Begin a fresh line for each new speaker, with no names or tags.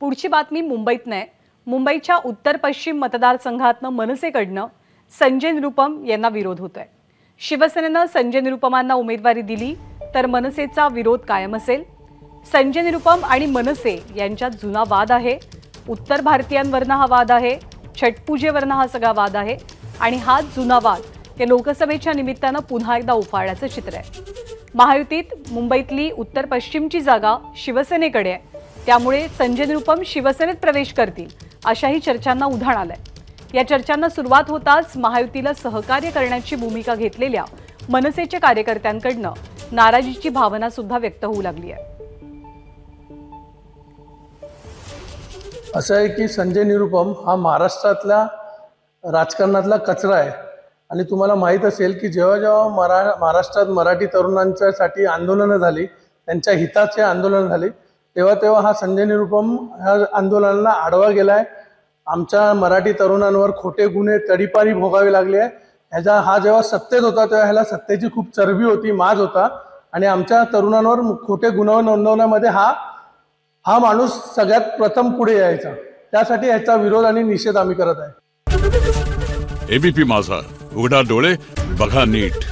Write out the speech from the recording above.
पुढची बातमी मुंबईत नाही. मुंबईच्या उत्तर पश्चिम मतदारसंघातनं मनसेकडनं संजय निरुपम यांना विरोध होतोय. शिवसेनेनं संजय निरुपमांना उमेदवारी दिली तर मनसेचा विरोध कायम असेल. संजय निरुपम आणि मनसे यांच्यात जुना वाद आहे. उत्तर भारतीयांवरनं हा वाद आहे. छटपूजेवरनं हा सगळा वाद आहे. आणि हा जुना वाद या लोकसभेच्या निमित्तानं पुन्हा एकदा उफाळण्याचं चित्र आहे. महायुतीत मुंबईतली उत्तर पश्चिमची जागा शिवसेनेकडे आहे. त्यामुळे संजय निरुपम शिवसेनेत प्रवेश करतील अशाही चर्चांना उधाण आलंय. या चर्चांना सुरुवात होताच महायुतीला सहकार्य करण्याची भूमिका घेतलेल्या मनसेच्या कार्यकर्त्यांकडनं नाराजीची भावना सुद्धा व्यक्त होऊ लागली आहे.
असं आहे की संजय निरुपम हा महाराष्ट्रातल्या राजकारणातला कचरा आहे. आणि तुम्हाला माहीत असेल की जेव्हा जेव्हा मरा महाराष्ट्रात मराठी तरुणांच्यासाठी आंदोलनं झाली त्यांच्या हिताचे आंदोलन झाली तेव्हा तेव्हा हा संजय निरुपम ह्या आंदोलनाला आडवा गेला आहे आमच्या मराठी तरुणांवर खोटे गुन्हे तडीपारी भोगावे लागले आहे. ह्याचा हा जेव्हा सत्तेत होता तेव्हा ह्याला सत्तेची खूप चरबी होती माज होता. आणि आमच्या तरुणांवर खोटे गुन्हे नोंदवण्यामध्ये हा हा माणूस सगळ्यात प्रथम पुढे यायचा. त्यासाठी ह्याचा विरोध आणि निषेध आम्ही करत आहे.
एबीपी माझा. उघडा डोळे बघा नीट.